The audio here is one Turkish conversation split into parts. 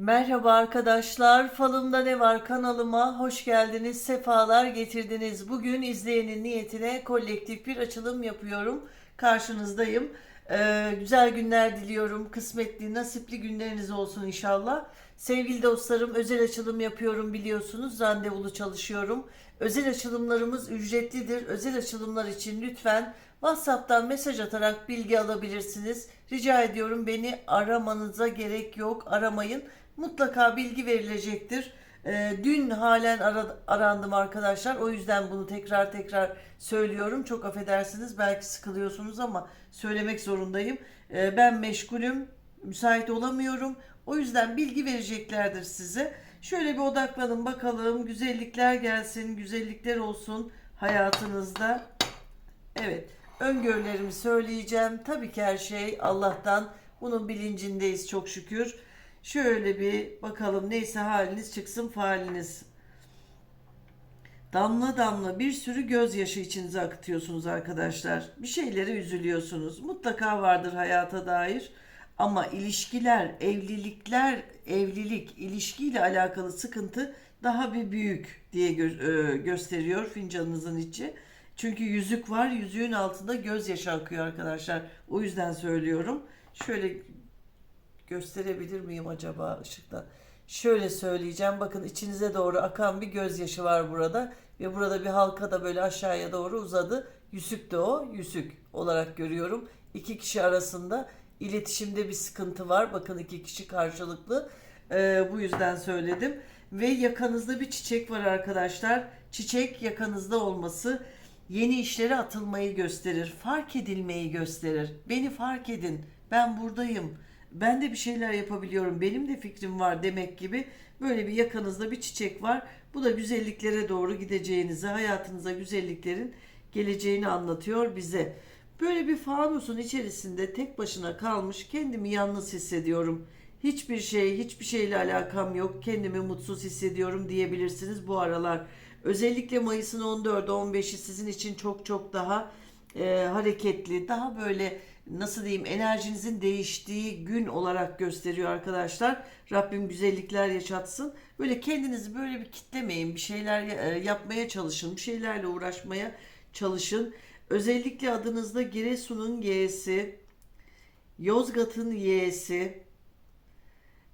Merhaba arkadaşlar, Falımda Ne Var kanalıma hoş geldiniz, sefalar getirdiniz. Bugün izleyenin niyetine kolektif bir açılım yapıyorum. Karşınızdayım. Ee, güzel günler diliyorum. Kısmetli, nasipli günleriniz olsun inşallah. Sevgili dostlarım, özel açılım yapıyorum biliyorsunuz. Randevulu çalışıyorum. Özel açılımlarımız ücretlidir. Özel açılımlar için lütfen WhatsApp'tan mesaj atarak bilgi alabilirsiniz. Rica ediyorum beni aramanıza gerek yok. Aramayın. Mutlaka bilgi verilecektir. Ee, dün halen ara- arandım arkadaşlar. O yüzden bunu tekrar tekrar söylüyorum. Çok affedersiniz. Belki sıkılıyorsunuz ama söylemek zorundayım. Ee, ben meşgulüm. Müsait olamıyorum. O yüzden bilgi vereceklerdir size. Şöyle bir odaklanın bakalım. Güzellikler gelsin. Güzellikler olsun hayatınızda. Evet. Öngörülerimi söyleyeceğim. Tabii ki her şey Allah'tan. Bunun bilincindeyiz çok şükür. Şöyle bir bakalım neyse haliniz çıksın faaliniz. Damla damla bir sürü gözyaşı içinize akıtıyorsunuz arkadaşlar. Bir şeylere üzülüyorsunuz. Mutlaka vardır hayata dair. Ama ilişkiler, evlilikler, evlilik, ilişkiyle alakalı sıkıntı daha bir büyük diye gö- e, gösteriyor fincanınızın içi. Çünkü yüzük var, yüzüğün altında gözyaşı akıyor arkadaşlar. O yüzden söylüyorum. Şöyle gösterebilir miyim acaba ışıkta? Şöyle söyleyeceğim. Bakın içinize doğru akan bir gözyaşı var burada. Ve burada bir halka da böyle aşağıya doğru uzadı. Yüzük de o. Yüzük olarak görüyorum. İki kişi arasında iletişimde bir sıkıntı var. Bakın iki kişi karşılıklı. Ee, bu yüzden söyledim. Ve yakanızda bir çiçek var arkadaşlar. Çiçek yakanızda olması yeni işlere atılmayı gösterir. Fark edilmeyi gösterir. Beni fark edin. Ben buradayım. Ben de bir şeyler yapabiliyorum. Benim de fikrim var demek gibi böyle bir yakanızda bir çiçek var. Bu da güzelliklere doğru gideceğinizi, hayatınıza güzelliklerin geleceğini anlatıyor bize. Böyle bir fanusun içerisinde tek başına kalmış kendimi yalnız hissediyorum. Hiçbir şey, hiçbir şeyle alakam yok. Kendimi mutsuz hissediyorum diyebilirsiniz bu aralar. Özellikle Mayıs'ın 14'ü 15'i sizin için çok çok daha e, hareketli, daha böyle nasıl diyeyim enerjinizin değiştiği gün olarak gösteriyor arkadaşlar. Rabbim güzellikler yaşatsın. Böyle kendinizi böyle bir kitlemeyin. Bir şeyler e, yapmaya çalışın. Bir şeylerle uğraşmaya çalışın. Özellikle adınızda Giresun'un Y'si, Yozgat'ın Y'si,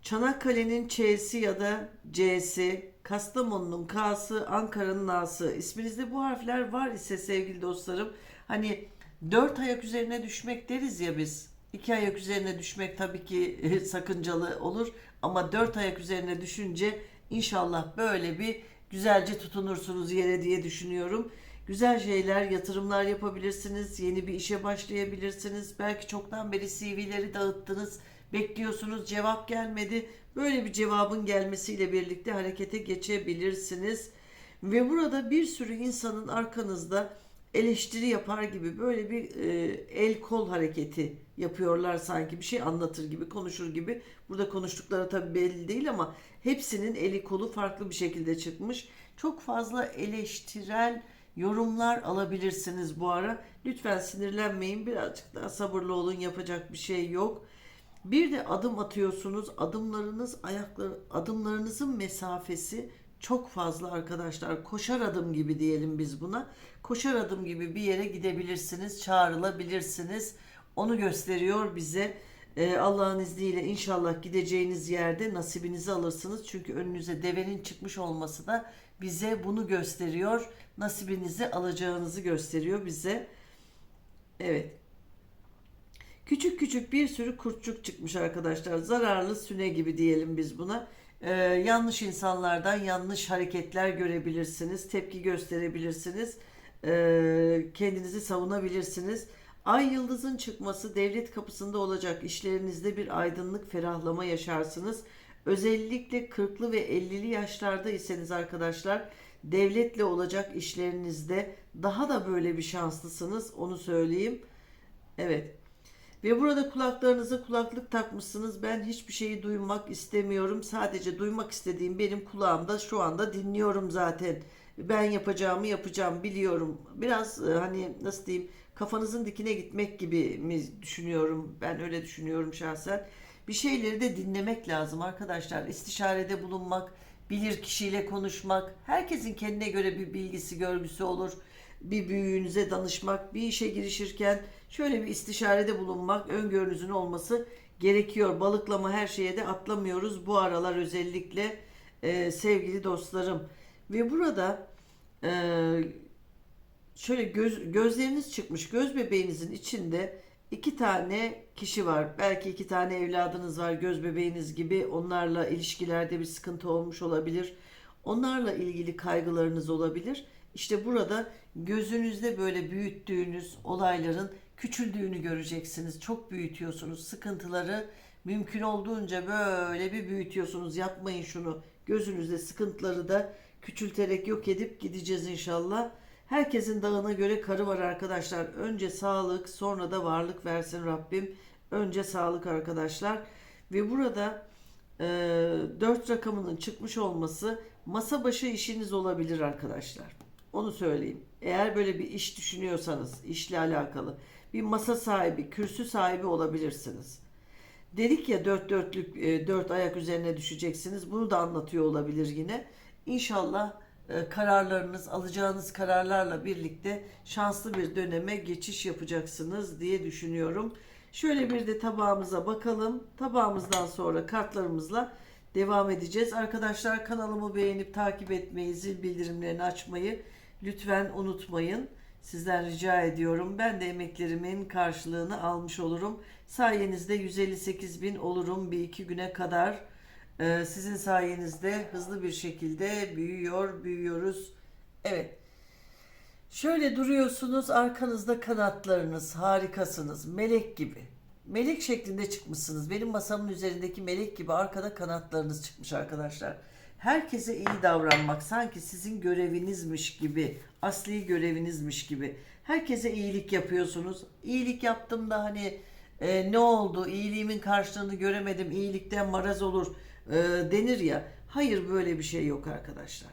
Çanakkale'nin Ç'si ya da C'si, Kastamonu'nun K'sı, Ankara'nın A'sı. İsminizde bu harfler var ise sevgili dostlarım. Hani dört ayak üzerine düşmek deriz ya biz. İki ayak üzerine düşmek tabii ki sakıncalı olur. Ama dört ayak üzerine düşünce inşallah böyle bir güzelce tutunursunuz yere diye düşünüyorum. Güzel şeyler, yatırımlar yapabilirsiniz. Yeni bir işe başlayabilirsiniz. Belki çoktan beri CV'leri dağıttınız. Bekliyorsunuz cevap gelmedi. Böyle bir cevabın gelmesiyle birlikte harekete geçebilirsiniz. Ve burada bir sürü insanın arkanızda eleştiri yapar gibi böyle bir e, el kol hareketi yapıyorlar sanki bir şey anlatır gibi konuşur gibi. Burada konuştukları tabii belli değil ama hepsinin eli kolu farklı bir şekilde çıkmış. Çok fazla eleştirel yorumlar alabilirsiniz bu ara. Lütfen sinirlenmeyin birazcık daha sabırlı olun yapacak bir şey yok. Bir de adım atıyorsunuz. Adımlarınız, ayaklar, adımlarınızın mesafesi çok fazla arkadaşlar. Koşar adım gibi diyelim biz buna. Koşar adım gibi bir yere gidebilirsiniz, çağrılabilirsiniz. Onu gösteriyor bize. Ee, Allah'ın izniyle inşallah gideceğiniz yerde nasibinizi alırsınız. Çünkü önünüze devenin çıkmış olması da bize bunu gösteriyor. Nasibinizi alacağınızı gösteriyor bize. Evet. Küçük küçük bir sürü kurtçuk çıkmış arkadaşlar. Zararlı süne gibi diyelim biz buna. Ee, yanlış insanlardan yanlış hareketler görebilirsiniz. Tepki gösterebilirsiniz. Ee, kendinizi savunabilirsiniz. Ay yıldızın çıkması devlet kapısında olacak. İşlerinizde bir aydınlık, ferahlama yaşarsınız. Özellikle 40'lı ve 50'li yaşlarda iseniz arkadaşlar devletle olacak işlerinizde daha da böyle bir şanslısınız. Onu söyleyeyim. Evet. Ve burada kulaklarınıza kulaklık takmışsınız. Ben hiçbir şeyi duymak istemiyorum. Sadece duymak istediğim benim kulağımda şu anda dinliyorum zaten. Ben yapacağımı yapacağım biliyorum. Biraz e, hani nasıl diyeyim kafanızın dikine gitmek gibi mi düşünüyorum. Ben öyle düşünüyorum şahsen. Bir şeyleri de dinlemek lazım arkadaşlar. İstişarede bulunmak, bilir kişiyle konuşmak, herkesin kendine göre bir bilgisi, görgüsü olur. Bir büyüğünüze danışmak, bir işe girişirken şöyle bir istişarede bulunmak, öngörünüzün olması gerekiyor. Balıklama her şeye de atlamıyoruz bu aralar özellikle e, sevgili dostlarım. Ve burada e, şöyle göz, gözleriniz çıkmış. Göz bebeğinizin içinde iki tane kişi var. Belki iki tane evladınız var göz bebeğiniz gibi. Onlarla ilişkilerde bir sıkıntı olmuş olabilir. Onlarla ilgili kaygılarınız olabilir. İşte burada gözünüzde böyle büyüttüğünüz olayların küçüldüğünü göreceksiniz. Çok büyütüyorsunuz. Sıkıntıları mümkün olduğunca böyle bir büyütüyorsunuz. Yapmayın şunu. Gözünüzde sıkıntıları da küçülterek yok edip gideceğiz inşallah. Herkesin dağına göre karı var arkadaşlar. Önce sağlık, sonra da varlık versin Rabbim. Önce sağlık arkadaşlar. Ve burada e, 4 rakamının çıkmış olması masa başı işiniz olabilir arkadaşlar. Onu söyleyeyim. Eğer böyle bir iş düşünüyorsanız, işle alakalı bir masa sahibi, kürsü sahibi olabilirsiniz. Dedik ya dört dörtlük e, dört ayak üzerine düşeceksiniz. Bunu da anlatıyor olabilir yine. İnşallah e, kararlarınız, alacağınız kararlarla birlikte şanslı bir döneme geçiş yapacaksınız diye düşünüyorum. Şöyle bir de tabağımıza bakalım. Tabağımızdan sonra kartlarımızla devam edeceğiz. Arkadaşlar kanalımı beğenip takip etmeyi, zil bildirimlerini açmayı lütfen unutmayın. Sizden rica ediyorum. Ben de emeklerimin karşılığını almış olurum. Sayenizde 158 bin olurum bir iki güne kadar. Ee, sizin sayenizde hızlı bir şekilde büyüyor, büyüyoruz. Evet. Şöyle duruyorsunuz, arkanızda kanatlarınız, harikasınız, melek gibi. Melek şeklinde çıkmışsınız. Benim masamın üzerindeki melek gibi arkada kanatlarınız çıkmış arkadaşlar. Herkese iyi davranmak sanki sizin görevinizmiş gibi, asli görevinizmiş gibi. Herkese iyilik yapıyorsunuz. İyilik yaptım da hani e, ne oldu, iyiliğimin karşılığını göremedim, iyilikten maraz olur e, denir ya. Hayır böyle bir şey yok arkadaşlar.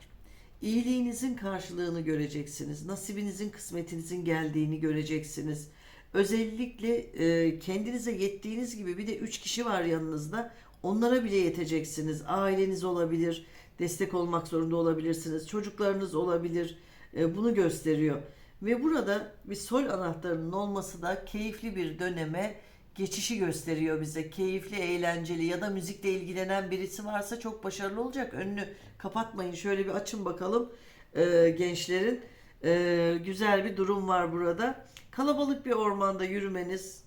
İyiliğinizin karşılığını göreceksiniz. Nasibinizin, kısmetinizin geldiğini göreceksiniz. Özellikle e, kendinize yettiğiniz gibi bir de üç kişi var yanınızda. Onlara bile yeteceksiniz. Aileniz olabilir, destek olmak zorunda olabilirsiniz. Çocuklarınız olabilir. E, bunu gösteriyor. Ve burada bir sol anahtarının olması da keyifli bir döneme geçişi gösteriyor bize. Keyifli, eğlenceli ya da müzikle ilgilenen birisi varsa çok başarılı olacak. Önünü kapatmayın. Şöyle bir açın bakalım e, gençlerin. E, güzel bir durum var burada. Kalabalık bir ormanda yürümeniz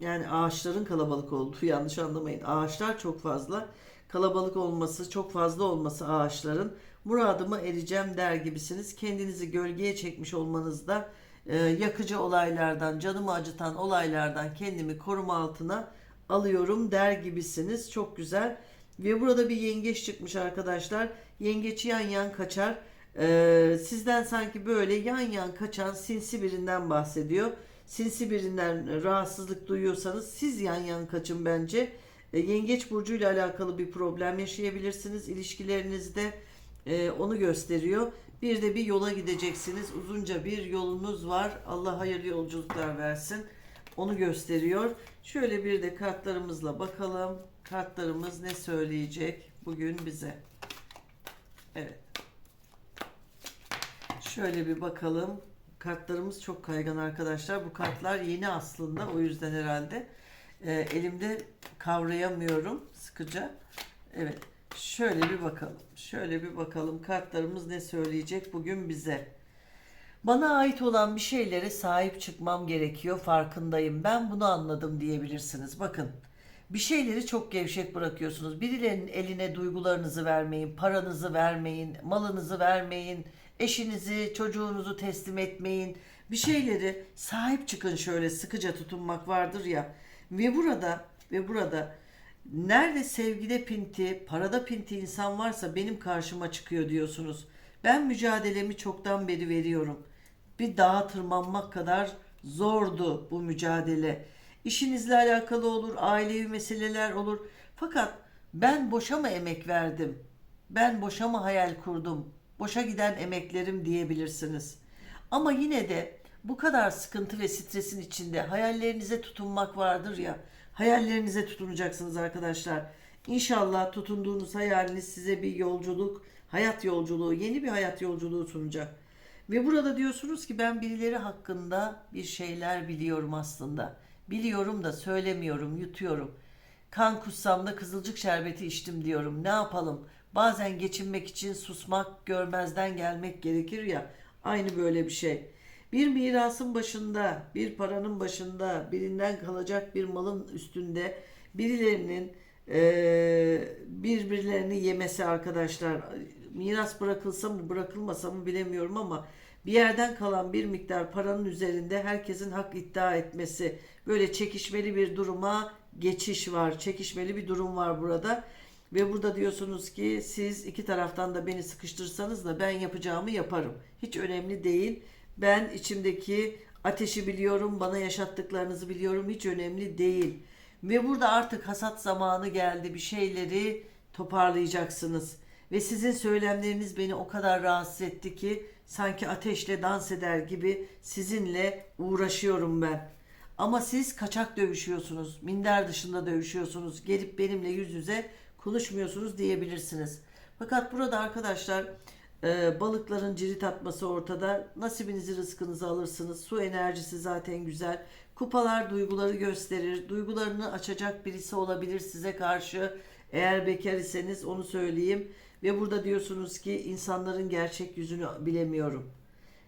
yani ağaçların kalabalık olduğu yanlış anlamayın. Ağaçlar çok fazla. Kalabalık olması, çok fazla olması ağaçların muradıma ereceğim der gibisiniz. Kendinizi gölgeye çekmiş olmanızda e, yakıcı olaylardan, canımı acıtan olaylardan kendimi koruma altına alıyorum der gibisiniz. Çok güzel. Ve burada bir yengeç çıkmış arkadaşlar. Yengeç yan yan kaçar. E, sizden sanki böyle yan yan kaçan sinsi birinden bahsediyor. Sinsi birinden rahatsızlık duyuyorsanız siz yan yan kaçın bence. E, yengeç burcuyla alakalı bir problem yaşayabilirsiniz ilişkilerinizde. E, onu gösteriyor. Bir de bir yola gideceksiniz. Uzunca bir yolunuz var. Allah hayırlı yolculuklar versin. Onu gösteriyor. Şöyle bir de kartlarımızla bakalım. Kartlarımız ne söyleyecek bugün bize? Evet. Şöyle bir bakalım. Kartlarımız çok kaygan arkadaşlar. Bu kartlar yeni aslında. O yüzden herhalde e, elimde kavrayamıyorum sıkıca. Evet. Şöyle bir bakalım. Şöyle bir bakalım kartlarımız ne söyleyecek bugün bize. Bana ait olan bir şeylere sahip çıkmam gerekiyor farkındayım. Ben bunu anladım diyebilirsiniz. Bakın bir şeyleri çok gevşek bırakıyorsunuz. Birilerinin eline duygularınızı vermeyin, paranızı vermeyin, malınızı vermeyin, eşinizi, çocuğunuzu teslim etmeyin. Bir şeyleri sahip çıkın şöyle sıkıca tutunmak vardır ya. Ve burada ve burada nerede sevgide pinti, parada pinti insan varsa benim karşıma çıkıyor diyorsunuz. Ben mücadelemi çoktan beri veriyorum. Bir dağa tırmanmak kadar zordu bu mücadele. İşinizle alakalı olur, ailevi meseleler olur. Fakat ben boşa mı emek verdim? Ben boşa mı hayal kurdum? Boşa giden emeklerim diyebilirsiniz. Ama yine de bu kadar sıkıntı ve stresin içinde hayallerinize tutunmak vardır ya. Hayallerinize tutunacaksınız arkadaşlar. İnşallah tutunduğunuz hayaliniz size bir yolculuk, hayat yolculuğu, yeni bir hayat yolculuğu sunacak. Ve burada diyorsunuz ki ben birileri hakkında bir şeyler biliyorum aslında. Biliyorum da söylemiyorum, yutuyorum. Kan kussam da kızılcık şerbeti içtim diyorum. Ne yapalım? Bazen geçinmek için susmak, görmezden gelmek gerekir ya. Aynı böyle bir şey. Bir mirasın başında, bir paranın başında, birinden kalacak bir malın üstünde birilerinin eee, birbirlerini yemesi arkadaşlar. Miras bırakılsa mı bırakılmasa mı bilemiyorum ama bir yerden kalan bir miktar paranın üzerinde herkesin hak iddia etmesi böyle çekişmeli bir duruma geçiş var. Çekişmeli bir durum var burada. Ve burada diyorsunuz ki siz iki taraftan da beni sıkıştırsanız da ben yapacağımı yaparım. Hiç önemli değil. Ben içimdeki ateşi biliyorum, bana yaşattıklarınızı biliyorum. Hiç önemli değil. Ve burada artık hasat zamanı geldi. Bir şeyleri toparlayacaksınız. Ve sizin söylemleriniz beni o kadar rahatsız etti ki sanki ateşle dans eder gibi sizinle uğraşıyorum ben. Ama siz kaçak dövüşüyorsunuz, minder dışında dövüşüyorsunuz, gelip benimle yüz yüze konuşmuyorsunuz diyebilirsiniz. Fakat burada arkadaşlar e, balıkların cirit atması ortada. Nasibinizi rızkınızı alırsınız. Su enerjisi zaten güzel. Kupalar duyguları gösterir. Duygularını açacak birisi olabilir size karşı. Eğer bekar iseniz onu söyleyeyim. Ve burada diyorsunuz ki insanların gerçek yüzünü bilemiyorum.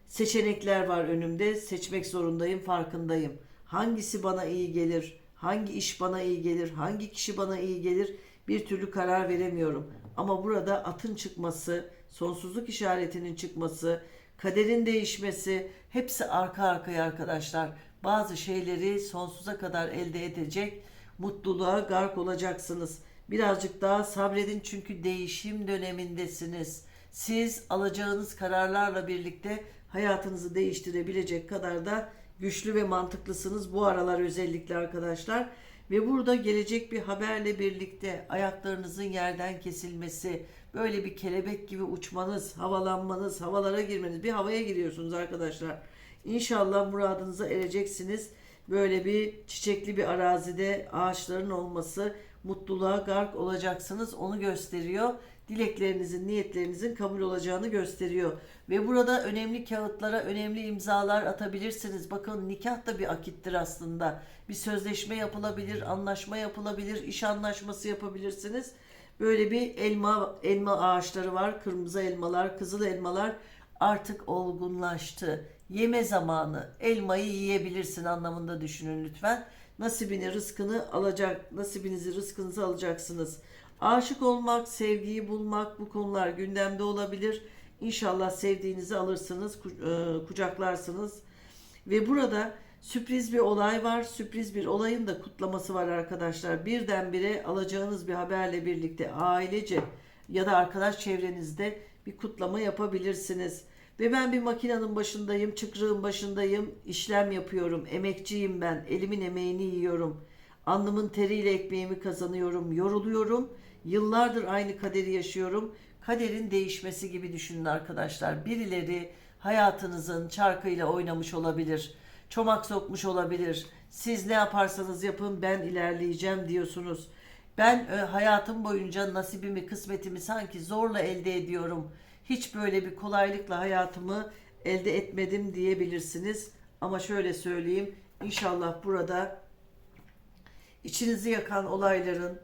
Seçenekler var önümde. Seçmek zorundayım, farkındayım. Hangisi bana iyi gelir? Hangi iş bana iyi gelir? Hangi kişi bana iyi gelir? Bir türlü karar veremiyorum. Ama burada atın çıkması, sonsuzluk işaretinin çıkması, kaderin değişmesi hepsi arka arkaya arkadaşlar. Bazı şeyleri sonsuza kadar elde edecek mutluluğa gark olacaksınız. Birazcık daha sabredin çünkü değişim dönemindesiniz. Siz alacağınız kararlarla birlikte hayatınızı değiştirebilecek kadar da güçlü ve mantıklısınız bu aralar özellikle arkadaşlar. Ve burada gelecek bir haberle birlikte ayaklarınızın yerden kesilmesi, böyle bir kelebek gibi uçmanız, havalanmanız, havalara girmeniz, bir havaya giriyorsunuz arkadaşlar. İnşallah muradınıza ereceksiniz. Böyle bir çiçekli bir arazide ağaçların olması, mutluluğa gark olacaksınız. Onu gösteriyor. Dileklerinizin, niyetlerinizin kabul olacağını gösteriyor. Ve burada önemli kağıtlara önemli imzalar atabilirsiniz. Bakın nikah da bir akittir aslında. Bir sözleşme yapılabilir, anlaşma yapılabilir, iş anlaşması yapabilirsiniz. Böyle bir elma elma ağaçları var. Kırmızı elmalar, kızıl elmalar artık olgunlaştı. Yeme zamanı. Elmayı yiyebilirsin anlamında düşünün lütfen. Nasibini, rızkını alacak, nasibinizi, rızkınızı alacaksınız. Aşık olmak, sevgiyi bulmak bu konular gündemde olabilir. İnşallah sevdiğinizi alırsınız, e, kucaklarsınız. Ve burada sürpriz bir olay var. Sürpriz bir olayın da kutlaması var arkadaşlar. Birdenbire alacağınız bir haberle birlikte ailece ya da arkadaş çevrenizde bir kutlama yapabilirsiniz. Ve ben bir makinenin başındayım, çıkrığın başındayım, işlem yapıyorum, emekçiyim ben, elimin emeğini yiyorum. Alnımın teriyle ekmeğimi kazanıyorum, yoruluyorum. Yıllardır aynı kaderi yaşıyorum. Kaderin değişmesi gibi düşünün arkadaşlar. Birileri hayatınızın çarkıyla oynamış olabilir. Çomak sokmuş olabilir. Siz ne yaparsanız yapın ben ilerleyeceğim diyorsunuz. Ben e, hayatım boyunca nasibimi, kısmetimi sanki zorla elde ediyorum. Hiç böyle bir kolaylıkla hayatımı elde etmedim diyebilirsiniz. Ama şöyle söyleyeyim. İnşallah burada içinizi yakan olayların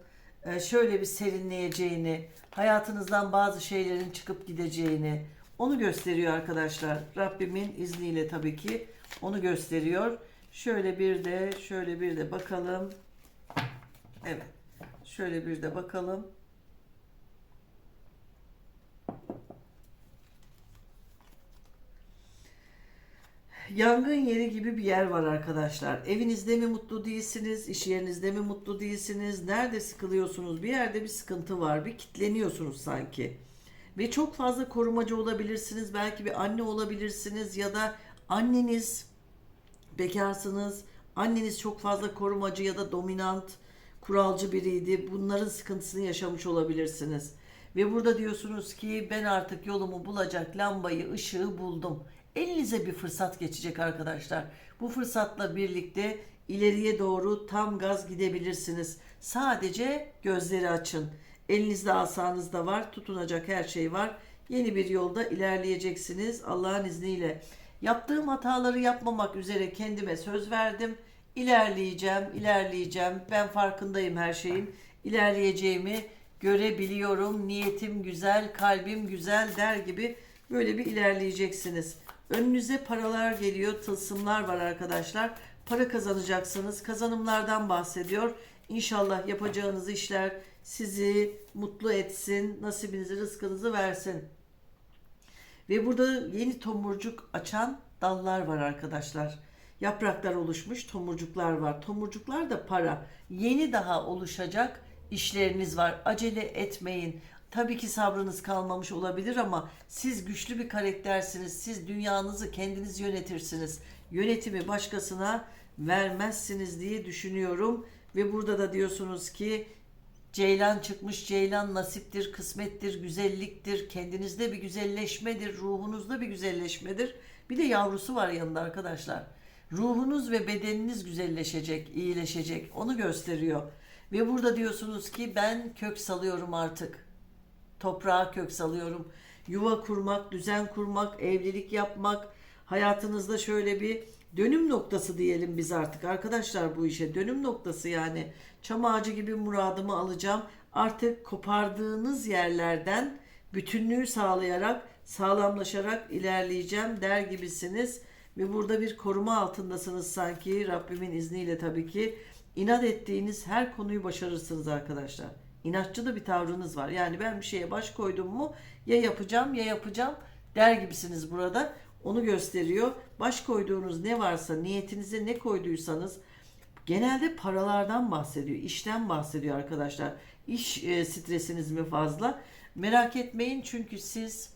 şöyle bir serinleyeceğini, hayatınızdan bazı şeylerin çıkıp gideceğini onu gösteriyor arkadaşlar. Rabbimin izniyle tabii ki onu gösteriyor. Şöyle bir de şöyle bir de bakalım. Evet. Şöyle bir de bakalım. Yangın yeri gibi bir yer var arkadaşlar. Evinizde mi mutlu değilsiniz? iş yerinizde mi mutlu değilsiniz? Nerede sıkılıyorsunuz? Bir yerde bir sıkıntı var. Bir kitleniyorsunuz sanki. Ve çok fazla korumacı olabilirsiniz. Belki bir anne olabilirsiniz ya da anneniz bekarsınız. Anneniz çok fazla korumacı ya da dominant, kuralcı biriydi. Bunların sıkıntısını yaşamış olabilirsiniz. Ve burada diyorsunuz ki ben artık yolumu bulacak lambayı, ışığı buldum. Elinize bir fırsat geçecek arkadaşlar. Bu fırsatla birlikte ileriye doğru tam gaz gidebilirsiniz. Sadece gözleri açın. Elinizde asanız da var, tutunacak her şey var. Yeni bir yolda ilerleyeceksiniz Allah'ın izniyle. Yaptığım hataları yapmamak üzere kendime söz verdim. İlerleyeceğim, ilerleyeceğim. Ben farkındayım her şeyin. İlerleyeceğimi görebiliyorum. Niyetim güzel, kalbim güzel der gibi böyle bir ilerleyeceksiniz. Önünüze paralar geliyor, tılsımlar var arkadaşlar. Para kazanacaksınız. Kazanımlardan bahsediyor. İnşallah yapacağınız işler sizi mutlu etsin, nasibinizi, rızkınızı versin. Ve burada yeni tomurcuk açan dallar var arkadaşlar. Yapraklar oluşmuş, tomurcuklar var. Tomurcuklar da para. Yeni daha oluşacak işleriniz var. Acele etmeyin. Tabii ki sabrınız kalmamış olabilir ama siz güçlü bir karaktersiniz. Siz dünyanızı kendiniz yönetirsiniz. Yönetimi başkasına vermezsiniz diye düşünüyorum. Ve burada da diyorsunuz ki Ceylan çıkmış, ceylan nasiptir, kısmettir, güzelliktir, kendinizde bir güzelleşmedir, ruhunuzda bir güzelleşmedir. Bir de yavrusu var yanında arkadaşlar. Ruhunuz ve bedeniniz güzelleşecek, iyileşecek. Onu gösteriyor. Ve burada diyorsunuz ki ben kök salıyorum artık. Toprağa kök salıyorum. Yuva kurmak, düzen kurmak, evlilik yapmak, hayatınızda şöyle bir dönüm noktası diyelim biz artık arkadaşlar bu işe. Dönüm noktası yani. Çam ağacı gibi muradımı alacağım. Artık kopardığınız yerlerden bütünlüğü sağlayarak, sağlamlaşarak ilerleyeceğim der gibisiniz. Ve burada bir koruma altındasınız sanki Rabbimin izniyle tabii ki. İnat ettiğiniz her konuyu başarırsınız arkadaşlar. İnatçı da bir tavrınız var. Yani ben bir şeye baş koydum mu ya yapacağım ya yapacağım der gibisiniz burada. Onu gösteriyor. Baş koyduğunuz ne varsa, niyetinize ne koyduysanız genelde paralardan bahsediyor, işten bahsediyor arkadaşlar. İş e, stresiniz mi fazla? Merak etmeyin çünkü siz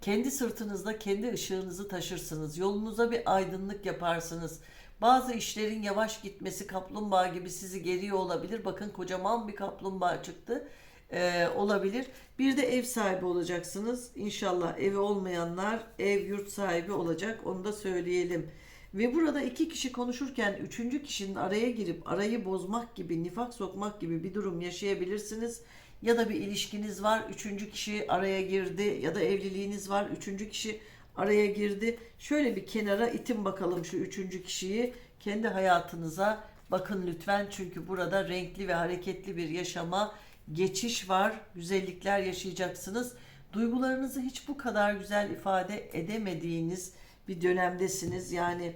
kendi sırtınızda kendi ışığınızı taşırsınız. Yolunuza bir aydınlık yaparsınız. Bazı işlerin yavaş gitmesi kaplumbağa gibi sizi geriyor olabilir. Bakın kocaman bir kaplumbağa çıktı. Ee, olabilir. Bir de ev sahibi olacaksınız. İnşallah evi olmayanlar ev yurt sahibi olacak. Onu da söyleyelim. Ve burada iki kişi konuşurken üçüncü kişinin araya girip arayı bozmak gibi, nifak sokmak gibi bir durum yaşayabilirsiniz. Ya da bir ilişkiniz var, üçüncü kişi araya girdi ya da evliliğiniz var, üçüncü kişi araya girdi. Şöyle bir kenara itin bakalım şu üçüncü kişiyi. Kendi hayatınıza bakın lütfen çünkü burada renkli ve hareketli bir yaşama geçiş var. Güzellikler yaşayacaksınız. Duygularınızı hiç bu kadar güzel ifade edemediğiniz bir dönemdesiniz. Yani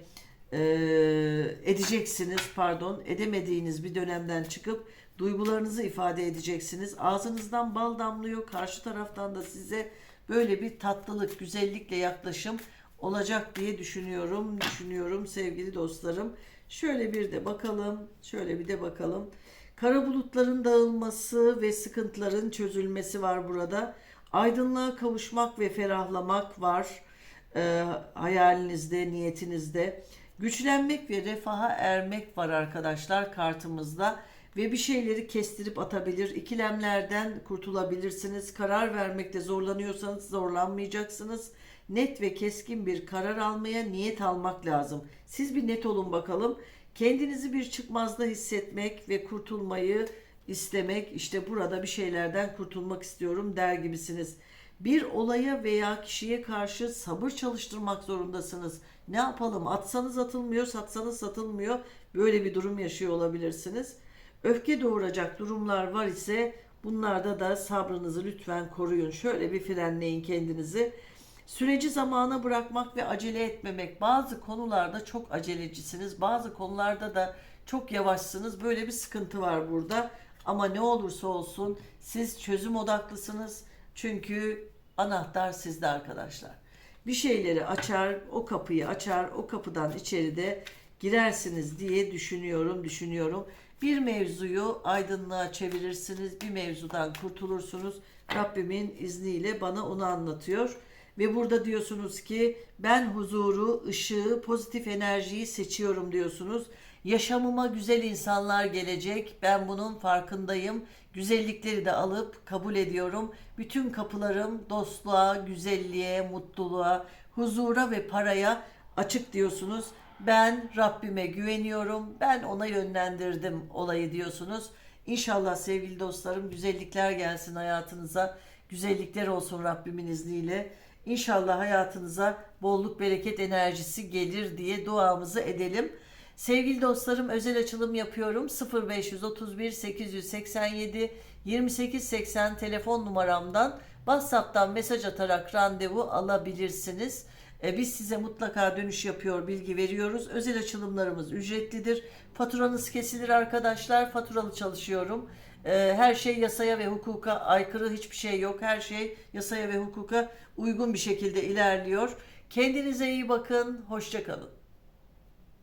e, edeceksiniz pardon edemediğiniz bir dönemden çıkıp duygularınızı ifade edeceksiniz. Ağzınızdan bal damlıyor. Karşı taraftan da size böyle bir tatlılık, güzellikle yaklaşım olacak diye düşünüyorum. Düşünüyorum sevgili dostlarım. Şöyle bir de bakalım. Şöyle bir de bakalım. Kara bulutların dağılması ve sıkıntıların çözülmesi var burada. Aydınlığa kavuşmak ve ferahlamak var. Ee, hayalinizde, niyetinizde. Güçlenmek ve refaha ermek var arkadaşlar kartımızda. Ve bir şeyleri kestirip atabilir. İkilemlerden kurtulabilirsiniz. Karar vermekte zorlanıyorsanız zorlanmayacaksınız. Net ve keskin bir karar almaya niyet almak lazım. Siz bir net olun bakalım. Kendinizi bir çıkmazda hissetmek ve kurtulmayı istemek işte burada bir şeylerden kurtulmak istiyorum der gibisiniz. Bir olaya veya kişiye karşı sabır çalıştırmak zorundasınız. Ne yapalım? Atsanız atılmıyor, satsanız satılmıyor. Böyle bir durum yaşıyor olabilirsiniz. Öfke doğuracak durumlar var ise bunlarda da sabrınızı lütfen koruyun. Şöyle bir frenleyin kendinizi. Süreci zamana bırakmak ve acele etmemek. Bazı konularda çok acelecisiniz. Bazı konularda da çok yavaşsınız. Böyle bir sıkıntı var burada. Ama ne olursa olsun siz çözüm odaklısınız. Çünkü anahtar sizde arkadaşlar. Bir şeyleri açar, o kapıyı açar, o kapıdan içeride girersiniz diye düşünüyorum, düşünüyorum. Bir mevzuyu aydınlığa çevirirsiniz, bir mevzudan kurtulursunuz. Rabbimin izniyle bana onu anlatıyor. Ve burada diyorsunuz ki ben huzuru, ışığı, pozitif enerjiyi seçiyorum diyorsunuz. Yaşamıma güzel insanlar gelecek. Ben bunun farkındayım. Güzellikleri de alıp kabul ediyorum. Bütün kapılarım dostluğa, güzelliğe, mutluluğa, huzura ve paraya açık diyorsunuz. Ben Rabbime güveniyorum. Ben ona yönlendirdim olayı diyorsunuz. İnşallah sevgili dostlarım güzellikler gelsin hayatınıza. Güzellikler olsun Rabbimin izniyle. İnşallah hayatınıza bolluk bereket enerjisi gelir diye duamızı edelim. Sevgili dostlarım özel açılım yapıyorum. 0531 887 2880 telefon numaramdan WhatsApp'tan mesaj atarak randevu alabilirsiniz. E, Biz size mutlaka dönüş yapıyor, bilgi veriyoruz. Özel açılımlarımız ücretlidir. Faturanız kesilir arkadaşlar. Faturalı çalışıyorum. E, Her şey yasaya ve hukuka aykırı hiçbir şey yok. Her şey yasaya ve hukuka uygun bir şekilde ilerliyor. Kendinize iyi bakın. Hoşçakalın.